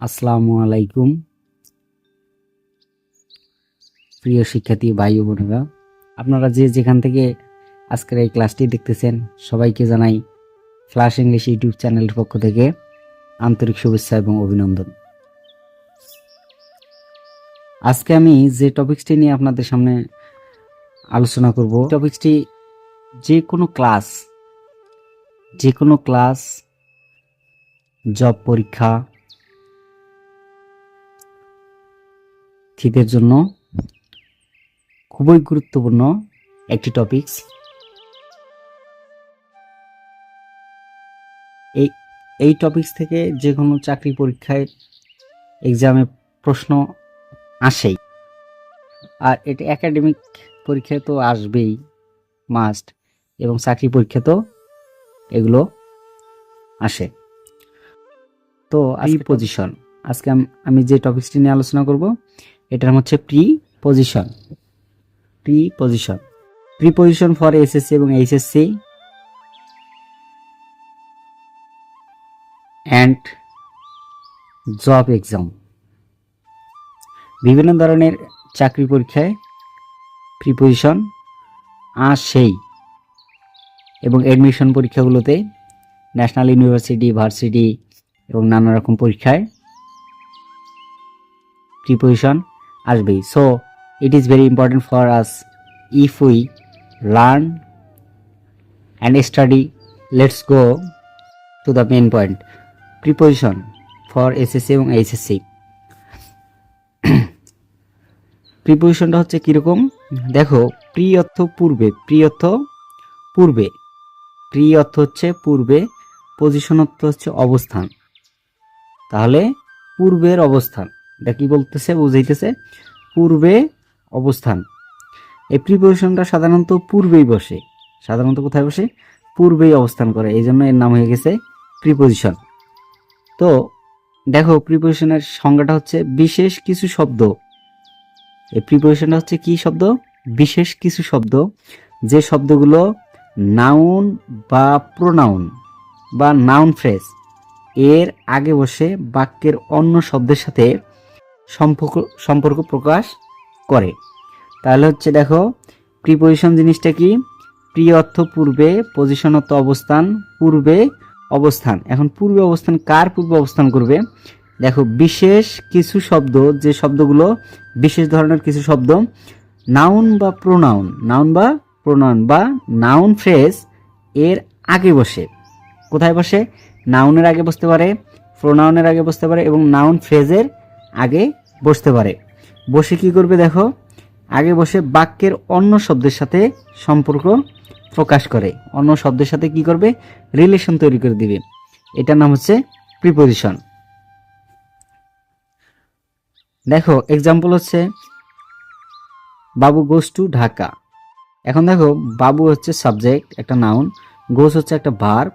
আসসালামু আলাইকুম। প্রিয় শিক্ষার্থী, ভাই ও বোনেরা, আপনারা যে যেখান থেকে আজকের এই ক্লাসটি দেখতেছেন, সবাইকে জানাই ফ্লাশ ইংলিশ ইউটিউব চ্যানেলের পক্ষ থেকে আন্তরিক শুভেচ্ছা এবং অভিনন্দন। আজকে আমি যে টপিকসটি নিয়ে আপনাদের সামনে আলোচনা করব টপিকসটি যে কোনো ক্লাস যে কোনো ক্লাস জব পরীক্ষা থিতের জন্য খুবই গুরুত্বপূর্ণ একটি টপিকস এই এই টপিকস থেকে যে কোনো চাকরি পরীক্ষায় এক্সামে প্রশ্ন আসেই। আর এটা একাডেমিক পরীক্ষায় তো আসবেই মাস্ট এবং চাকরি পরীক্ষা তো এগুলো আসে। তো এই পজিশন আজকে আমি যে টপিকসটি নিয়ে আলোচনা করব এটার হচ্ছে preposition preposition preposition for SSC এবং এইচএসসি অ্যান্ড জব এক্সাম বিভিন্ন ধরনের চাকরি পরীক্ষায় প্রি পজিশন আসেই। এবং অ্যাডমিশন পরীক্ষাগুলোতে ন্যাশনাল ইউনিভার্সিটি ভার্সিটি এবং নানা রকম পরীক্ষায় প্রিপোজিশন আসবেই। So it is very important for us if we learn and study let's go to the main point preposition for SSC এবং এইচএসসি প্রিপোজিশনটা হচ্ছে কীরকম? দেখো প্রি অর্থ পূর্বে প্রি অর্থ পূর্বে। প্রি অর্থ হচ্ছে পূর্বে পজিশন অর্থ হচ্ছে অবস্থান। তাহলে পূর্বের অবস্থান। এটা কি বলতেছে, বুঝাইতেছে? পূর্বে অবস্থান। এই প্রিপোজিশনটা সাধারণত পূর্বেই বসে। সাধারণত কোথায় বসে? পূর্বেই অবস্থান করে। এই জন্য এর নাম হয়ে গেছে প্রিপোজিশন তো দেখো প্রিপোজিশনের সংজ্ঞাটা হচ্ছে বিশেষ কিছু শব্দ। এই প্রিপোজিশনটা হচ্ছে কি শব্দ? বিশেষ কিছু শব্দ। যে শব্দগুলো নাউন বা প্রোনাউন বা নাউন ফ্রেজ এর আগে বসে বাক্যের অন্য শব্দের সাথে সম্পর্ক সম্পর্ক প্রকাশ করে। তাহলে হচ্ছে দেখো প্রিপোজিশন জিনিসটা কি? প্রি অর্থ পূর্বে পজিশন অর্থ অবস্থান, পূর্বে অবস্থান। এখন পূর্বে অবস্থান কার পূর্বে অবস্থান করবে? দেখো, বিশেষ কিছু শব্দ, যে শব্দগুলো, বিশেষ ধরনের কিছু শব্দ নাউন বা প্রোনাউন নাউন বা প্রোনাউন বা নাউন ফ্রেজ এর আগে বসে। কোথায় বসে? নাউনের আগে বসতে পারে প্রোনাউনের আগে বসতে পারে এবং নাউন ফ্রেজের আগে বসতে পারে। বসে কি করবে দেখো? আগে বসে বাক্যের অন্য শব্দের সাথে সম্পর্ক প্রকাশ করে। অন্য শব্দের সাথে কি করবে? রিলেশন তৈরি করে দিবে। এটার নাম হচ্ছে প্রিপোজিশন দেখো এক্সাম্পল হচ্ছে, বাবু গোস টু ঢাকা। এখন দেখো, বাবু হচ্ছে সাবজেক্ট একটা নাউন গোস হচ্ছে একটা ভার্ব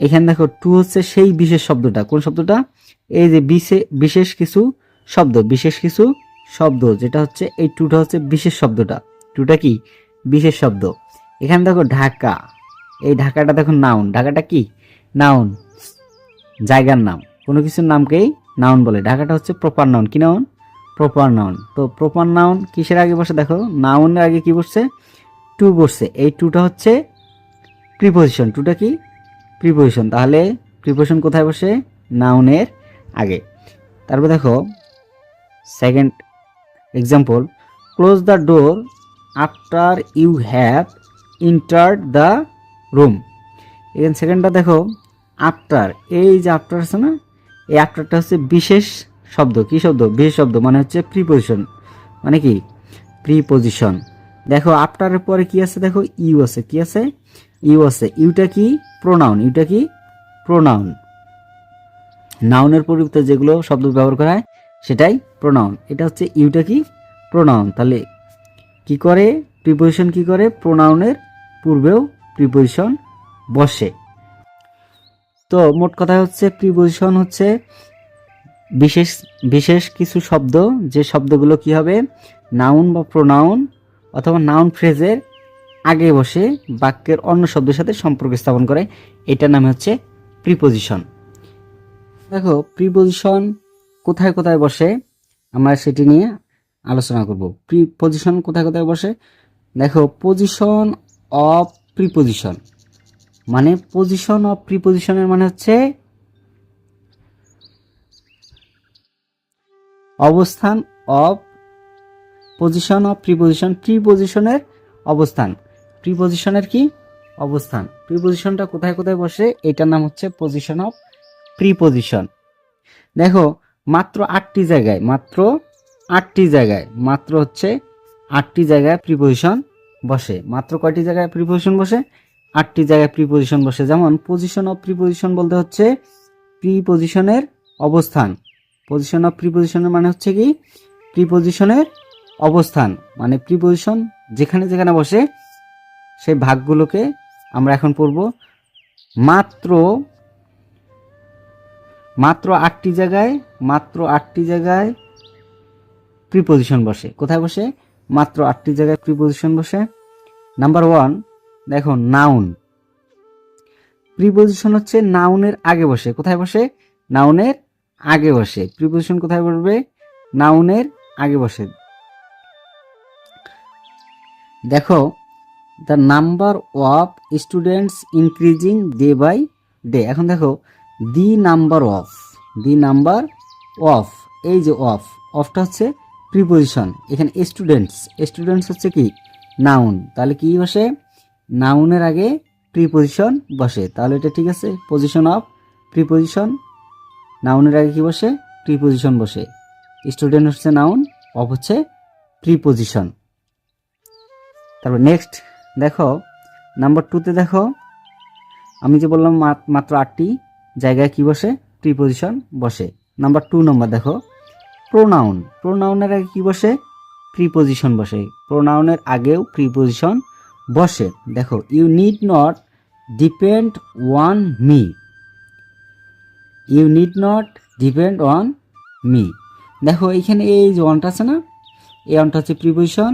এখানে দেখো টু হচ্ছে সেই বিশেষ শব্দটা। কোন শব্দটা? এই যে বিশে- বিশেষ কিছু শব্দ, বিশেষ কিছু শব্দ, যেটা হচ্ছে এই টুটা হচ্ছে বিশেষ শব্দটা। টুটা কি? বিশেষ শব্দ। এখানে দেখো ঢাকা। এই ঢাকাটা দেখো নাউন ঢাকাটা কি? নাউন জায়গার নাম। কোনো কিছুর নামকেই নাউন বলে। ঢাকাটা হচ্ছে প্রপার নাউন কি নাউন প্রপার নাউন তো প্রপার নাউন কিসের আগে বসে দেখো? নাউনের আগে কি বসছে? টু বসছে। এই টুটা হচ্ছে প্রিপোজিশন টুটা কি? প্রিপোজিশন তাহলে প্রিপোজিশন কোথায় বসে? নাউনের আগে। তারপর দেখো second example close the door after you have entered the room এখানে সেকেন্ডটা দেখো আফটার এই যে আফটার আছে না, এই আফটারটা হচ্ছে বিশেষ শব্দ। কি শব্দ? বিশেষ শব্দ মানে হচ্ছে প্রিপোজিশন মানে কি? প্রিপোজিশন দেখো আফটারের পরে কি আছে? দেখো ইউ আছে। কি আছে? ইউ আছে। ইউটা কি? প্রোনাউন ইউটা কি? প্রোনাউন নাউনের পরিবর্তে যেগুলো শব্দ ব্যবহার করা হয়, সেটাই প্রোনাউন এটা হচ্ছে ইউটা কি? প্রোনাউন তাহলে কি করে? প্রিপোজিশন কি করে? প্রোনাউনের পূর্বেও প্রিপোজিশন বসে। তো মোট কথা হচ্ছে প্রিপোজিশন হচ্ছে বিশেষ বিশেষ কিছু শব্দ। যে শব্দগুলো কি হবে? নাউন বা প্রোনাউন অথবা নাউন ফ্রেজের আগে বসে বাক্যের অন্য শব্দের সাথে সম্পর্ক স্থাপন করে। এটার নাম হচ্ছে প্রিপোজিশন দেখো প্রিপোজিশন কোথায় কোথায় বসে, আমরা সেটি নিয়ে আলোচনা করব। প্রিপোজিশন কোথায় কোথায় বসে? দেখো পজিশন অফ প্রিপোজিশন মানে পজিশন অফ প্রিপোজিশনের মানে হচ্ছে অবস্থান অফ পজিশন অফ প্রিপোজিশন প্রিপোজিশনের অবস্থান। প্রিপোজিশনের কি? অবস্থান। প্রিপোজিশনটা কোথায় কোথায় বসে? এটার নাম হচ্ছে পজিশন অফ প্রিপোজিশন দেখো, মাত্র আটটি জায়গায়, মাত্র আটটি জায়গায়, মাত্র হচ্ছে আটটি জায়গায় প্রিপোজিশন বসে। মাত্র কয়টি জায়গায় প্রিপোজিশন বসে? আটটি জায়গায় প্রিপোজিশন বসে। যেমন পজিশন অফ প্রিপোজিশন বলতে হচ্ছে প্রিপোজিশনের অবস্থান। পজিশন অফ প্রিপোজিশনের মানে হচ্ছে কি? প্রিপোজিশনের অবস্থান। মানে প্রিপোজিশন যেখানে যেখানে বসে সেই ভাগগুলোকে আমরা এখন পড়ব। মাত্র মাত্র আটটি জায়গায়, মাত্র আটটি জায়গায় প্রিপোজিশন বসে। কোথায় বসে? মাত্র আটটি জায়গায় প্রিপোজিশন বসে। নাম্বার ওয়ান দেখো নাউন প্রিপোজিশন হচ্ছে নাউনের আগে বসে। কোথায় বসে? নাউনের আগে বসে। প্রিপোজিশন কোথায় বসবে? নাউনের আগে বসে। দেখো the number of students increasing day by day এখন দেখো the number of the number of এই যে অফ অফটা হচ্ছে প্রিপোজিশন এখানে স্টুডেন্টস স্টুডেন্টস হচ্ছে কি? নাউন তাহলে কি বসে? নাউনের আগে প্রিপোজিশন বসে। তাহলে এটা ঠিক আছে? পজিশন অফ প্রিপোজিশন নাউনের আগে কি বসে? প্রিপোজিশন বসে। স্টুডেন্ট হচ্ছে নাউন অফ হচ্ছে প্রিপোজিশন তারপর নেক্সট দেখো নাম্বার টুতে দেখো, আমি যে বললাম মাত্র আটটি জায়গায় কি বসে? প্রিপোজিশন বসে। নাম্বার টু নম্বর দেখো প্রোনাউন প্রোনাউনের আগে কি বসে? প্রিপোজিশন বসে। প্রোনাউনের আগেও প্রিপোজিশন বসে। দেখো you need not depend on me you need not depend on me দেখো, এইখানে এই যে ওয়ানটা আছে না, এই ওয়ানটা হচ্ছে প্রিপোজিশন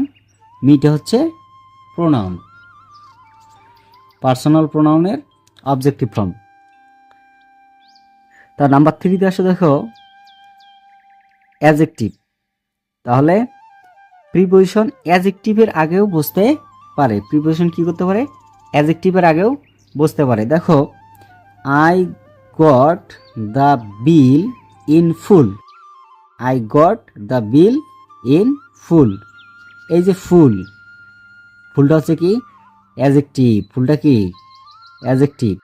মিটা হচ্ছে প্রোনাউন পার্সোনাল প্রোনাউনের অবজেক্টিভ ফর্ম। তার নাম্বার থ্রিতে আসে দেখো। অ্যাজেক্টিভ। তাহলে প্রিপোজিশন অ্যাজেক্টিভের আগেও বসতে পারে। প্রিপোজিশন কি করতে পারে? অ্যাজেক্টিভের আগেও বসতে পারে। দেখো I got the bill in full I got the bill in full এই যে ফুল ফুলটা হচ্ছে কি? অ্যাজেক্টিভ ফুলটা কি? অ্যাজেক্টিভ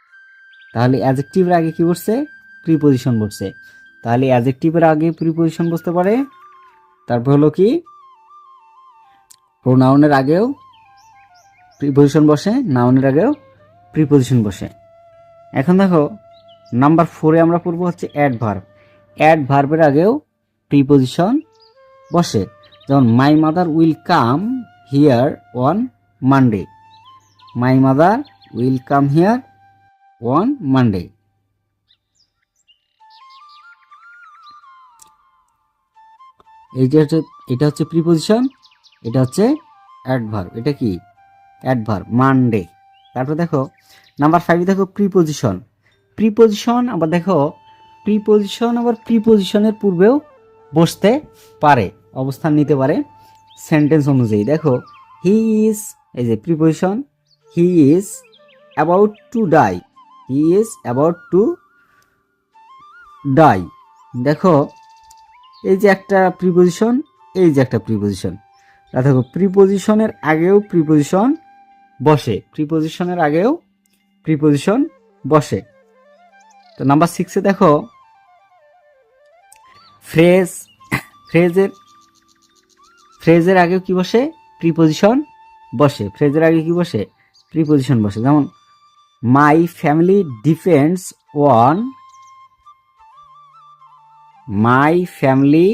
তাহলে অ্যাজেক্টিভের আগে কি বসছে? প্রিপোজিশন বসছে। তাহলে অ্যাজেক্টিভের আগে প্রিপোজিশন বসতে পারে। তারপর হলো কি? প্রোনাউনের আগেও প্রিপোজিশন বসে নাউনের আগেও প্রিপোজিশন বসে। এখন দেখো নাম্বার ফোরে আমরা পড়ব হচ্ছে অ্যাড ভার্ব অ্যাড ভার্বের আগেও প্রিপোজিশন বসে। যেমন my mother will come here on Monday my mother will come here on Monday এইটা হচ্ছে, এটা হচ্ছে প্রিপোজিশন এটা হচ্ছে অ্যাডভার্ব এটা কি? অ্যাডভার্ব মানডে তারপর দেখো নাম্বার ফাইভ দেখো প্রিপোজিশন প্রিপোজিশন আবার দেখো প্রিপোজিশন আবার প্রিপোজিশনের পূর্বেও বসতে পারে, অবস্থান নিতে পারে সেন্টেন্স অনুযায়ী। দেখো হি ইজ এই যে preposition he is about to die he is about to die দেখো, এই যে একটা প্রিপোজিশন এই যে একটা প্রিপোজিশন দেখো প্রিপোজিশনের আগেও প্রিপোজিশন বসে। প্রিপোজিশনের আগেও প্রিপোজিশন বসে। তো নাম্বার সিক্সে দেখো ফ্রেজ ফ্রেজের ফ্রেজের আগেও কি বসে? প্রিপোজিশন বসে। ফ্রেজের আগে কি বসে? প্রিপোজিশন বসে। যেমন my family depends on my family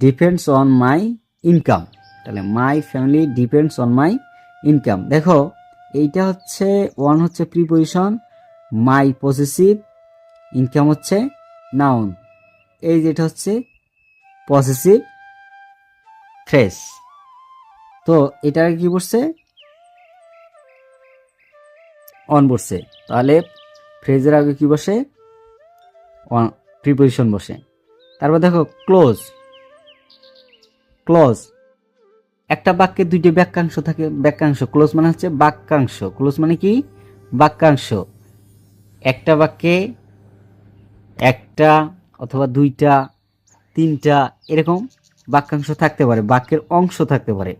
depends on my income তাহলে my family depends on my income দেখো, এইটা হচ্ছে ওয়ান হচ্ছে প্রিপোজিশন মাই পসেসিভ ইনকাম হচ্ছে নাউন এই যেটা হচ্ছে পসেসিভ ফ্রেস তো এটা কি বসছে? অন বসছে। তাহলে ফ্রেজের আগে কি বসে? অন প্রিপোজিশন বসে। তারপর দেখো ক্লোজ ক্লোজ একটা বাক্যে দুইটি বাক্যাংশ থাকে বাক্যাংশ ক্লোজ মানে হচ্ছে বাক্যাংশ। ক্লোজ মানে কি? বাক্যাংশ। একটা বাক্যে একটা অথবা দুইটা, তিনটা, এরকম বাক্যাংশ থাকতে পারে, বাক্যের অংশ থাকতে পারে।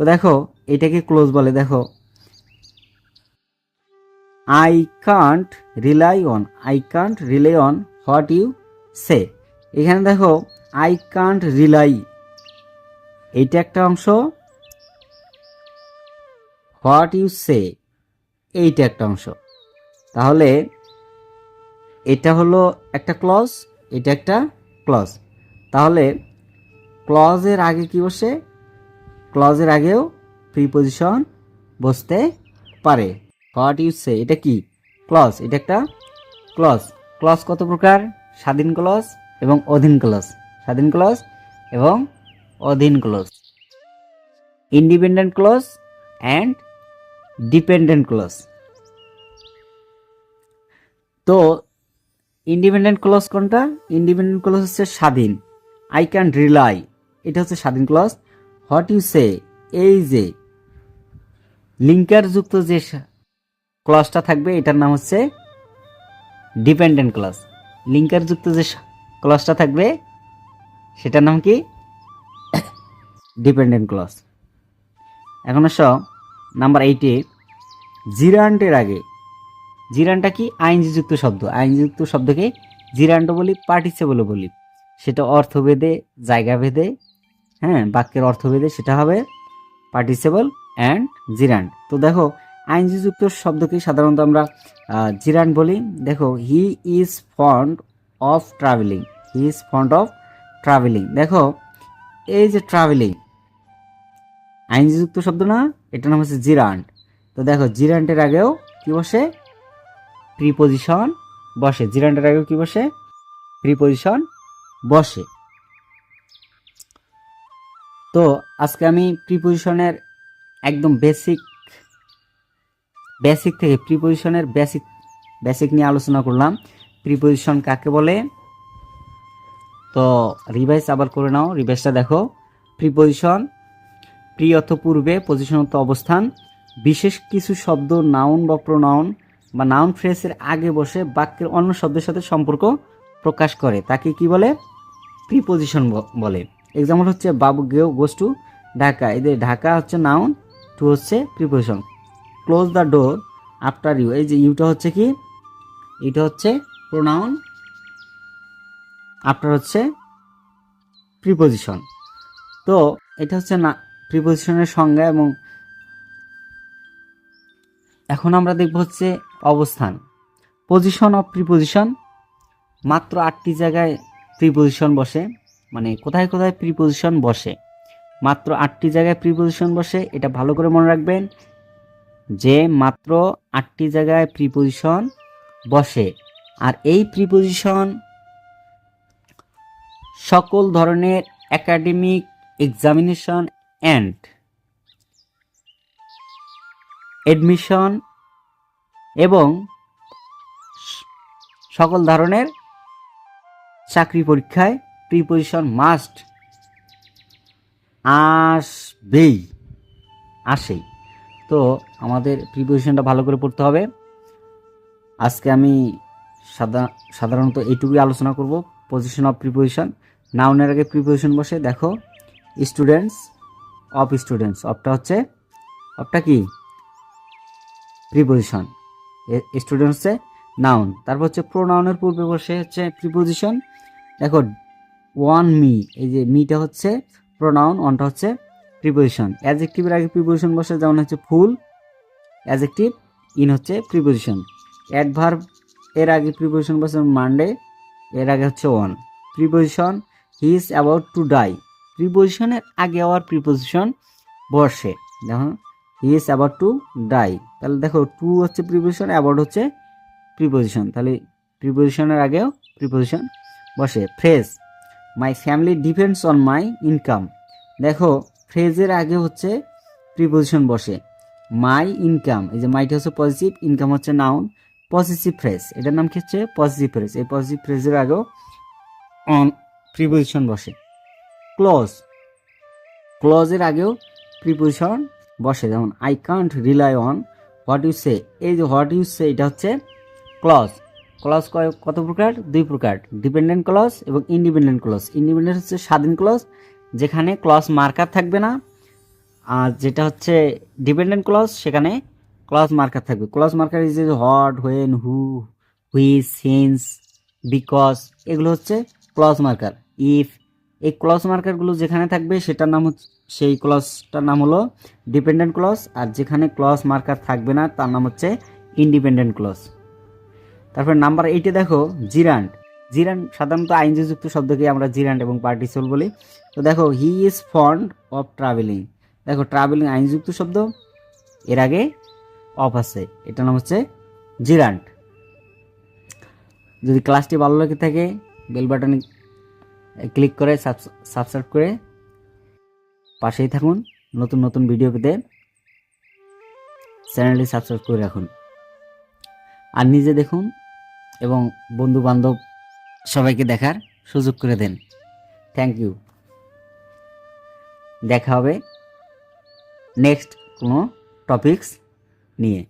তো দেখো, এটাকে ক্লোজ বলে, দেখো। I can't rely on I can't rely on what you say এখানে দেখো আই কান্ট রিলাই এইটা একটা অংশ। হোয়াট ইউ সে এইটা একটা অংশ। তাহলে, এটা হলো একটা ক্লজ এটা একটা ক্লজ তাহলে ক্লজের আগে কি বসে? ক্লজের আগেও প্রিপোজিশন বসতে পারে। হোয়াট ইউ সে এটা কি? ক্লজ এটা একটা ক্লজ ক্লজ কত প্রকার? স্বাধীন ক্লজ এবং অধীন ক্লজ স্বাধীন ক্লজ এবং অধীন clause independent clause and dependent clause তো ইন্ডিপেন্ডেন্ট ক্লজ কোনটা? ইন্ডিপেন্ডেন্ট ক্লজ হচ্ছে স্বাধীন। আই ক্যান রিলাই এটা হচ্ছে স্বাধীন ক্লজ হোয়াট ইউ সে, এই যে। লিঙ্কার যুক্ত যে ক্লজটা থাকবে, এটার নাম হচ্ছে ডিপেন্ডেন্ট ক্লজ লিঙ্কার যুক্ত যে ক্লজটা থাকবে, সেটার নাম কি? ডিপেন্ডেন্ট ক্লজ এখন আসো, নাম্বার এইটে, জিরান্টের আগে। জিরানটা কি? আইনযুক্ত শব্দ। আইনযুক্ত শব্দকে জিরান্ট বলি পার্টিসিপেলও বলি। সেটা অর্থভেদে, জায়গাভেদে হ্যাঁ বাক্যের অর্থভেদে সেটা হবে পার্টিসেবল অ্যান্ড জিরান্ট তো দেখো, আইনযুক্ত শব্দকে সাধারণত আমরা জিরান্ট বলি। দেখো he is fond of travelling he is fond of travelling দেখো, এই যে ট্রাভেলিং আইনযুক্ত শব্দ না, এটার নাম হচ্ছে জিরান্ট তো দেখো জিরান্টের আগেও কি বসে? প্রিপোজিশন বসে। জিরান্টের আগেও কি বসে? প্রিপোজিশন বসে। তো আজকে আমি প্রিপোজিশনের একদম বেসিক বেসিক থেকে প্রিপোজিশনের বেসিক বেসিক নিয়ে আলোচনা করলাম। প্রিপোজিশন কাকে বলে? তো রিভাইজ আবার করে নাও রিভাইজটা দেখো। প্রিপোজিশন প্রি অর্থ পূর্বে পজিশন অর্থ অবস্থান, বিশেষ কিছু শব্দ নাউন বা প্রোনাউন বা নাউন ফ্রেসের আগে বসে বাক্যের অন্য শব্দের সাথে সম্পর্ক প্রকাশ করে। তাকে কি বলে? প্রিপোজিশন বলে। এক্সাম্পল হচ্ছে বাবু গেও গোস টু ঢাকা। এদের ঢাকা হচ্ছে নাউন টু হচ্ছে preposition close the door after you এই যে ইউটা হচ্ছে কি? এটা হচ্ছে প্রোনাউন আফটার হচ্ছে প্রিপোজিশন তো এটা হচ্ছে না প্রিপোজিশনের সংজ্ঞা এবং এখন আমরা দেখব হচ্ছে অবস্থান। পজিশন অফ প্রিপোজিশন মাত্র আটটি জায়গায় প্রিপোজিশন বসে। মানে কোথায় কোথায় প্রিপোজিশন বসে? মাত্র আটটি জায়গায় প্রিপোজিশন বসে, এটা ভালো করে মনে রাখবেন। যে মাত্র আটটি জায়গায় প্রিপোজিশন বসে, আর এই প্রিপোজিশন সকল ধরনের একাডেমিক এক্সামিনেশন অ্যান্ড এডমিশন এবং সকল ধরনের চাকরি পরীক্ষায় প্রিপোজিশন মাস্ট আসবেই, আসেই। তো আমাদের প্রিপোজিশনটা ভালো করে পড়তে হবে। আজকে আমি সাধারণত এইটুকুই আলোচনা করব পজিশন অফ প্রিপোজিশন নাউনের আগে প্রিপোজিশন বসে দেখো স্টুডেন্টস অফ স্টুডেন্টস অফটা হচ্ছে অফটা কি? প্রিপোজিশন স্টুডেন্ট হচ্ছে নাউন তারপর হচ্ছে প্রোনাউনের পূর্বে বসে হচ্ছে প্রিপোজিশন দেখো ওয়ান মি, এই যে মিটা হচ্ছে প্রোনাউন ওয়ানটা হচ্ছে প্রিপোজিশন অ্যাজেক্টিভের আগে প্রিপোজিশন বসে, যেমন হচ্ছে ফুল অ্যাজেক্টিভ ইন হচ্ছে প্রিপোজিশন অ্যাডভার্ব এর আগে প্রিপোজিশন বসে মানডে এর আগে হচ্ছে one preposition he is about to die প্রিপোজিশনের আগে আবার প্রিপোজিশন বসে, দেখো he is about to die তাহলে দেখো টু হচ্ছে প্রিপোজিশন অ্যাবাউট হচ্ছে প্রিপোজিশন তাহলে প্রিপোজিশনের আগেও প্রিপোজিশন বসে। Phrase my family depends on my income দেখো ফ্রেজের আগে হচ্ছে প্রিপোজিশন বসে। মাই ইনকাম এই যে মাইটা হচ্ছে পজিটিভ ইনকাম হচ্ছে নাউন পজিটিভ ফ্রেজ এটার নাম কি হচ্ছে? পজিটিভ ফ্রেজ এই পজিটিভ ফ্রেজের আগেও অন প্রিপোজিশন বসে। ক্লোজ ক্লোজের আগেও প্রিপোজিশন বসে। যেমন I can't rely on what you say এই যে হোয়াট ইউ সে এটা হচ্ছে ক্লজ ক্লজ কত প্রকার? দুই প্রকার। ডিপেন্ডেন্ট ক্লজ এবং ইন্ডিপেন্ডেন্ট ক্লজ ইন্ডিপেন্ডেন্ট হচ্ছে স্বাধীন ক্লজ যেখানে ক্লজ মার্কার থাকবে না। আর যেটা হচ্ছে ডিপেন্ডেন্ট ক্লজ সেখানে ক্লজ মার্কার থাকবে। Clause marker is that when who which since because এগুলো হচ্ছে ক্লজ মার্কার ইফ এই ক্লজ মার্কারগুলো যেখানে থাকবে, সেটার নাম হচ্ছে, সেই ক্লজটার নাম হলো ডিপেন্ডেন্ট ক্লজ আর যেখানে ক্লজ মার্কার থাকবে না, তার নাম হচ্ছে ইন্ডিপেন্ডেন্ট ক্লজ তারপর নাম্বার এইটে দেখো, জিরান্ট। জিরান্ট সাধারণত আইনযুক্ত শব্দকে আমরা জিরান্ট এবং পার্টিসল বলি। তো দেখো he is fond of travelling দেখো ট্রাভেলিং আইনযুক্ত শব্দ, এর আগে অফ আছে। এটার নাম হচ্ছে জিরান্ট। যদি ক্লাসটি ভালো লাগে থাকে বেল বাটনে ক্লিক করে সাবস্ক্রাইব করে পাশেই থাকুন। নতুন নতুন ভিডিও পেতে চ্যানেলটি সাবস্ক্রাইব করে রাখুন। আর নিজে দেখুন এবং বন্ধু বান্ধব সবাইকে দেখার সুযোগ করে দেন। থ্যাংক ইউ দেখা হবে নেক্সট কোনো টপিকস নিয়ে।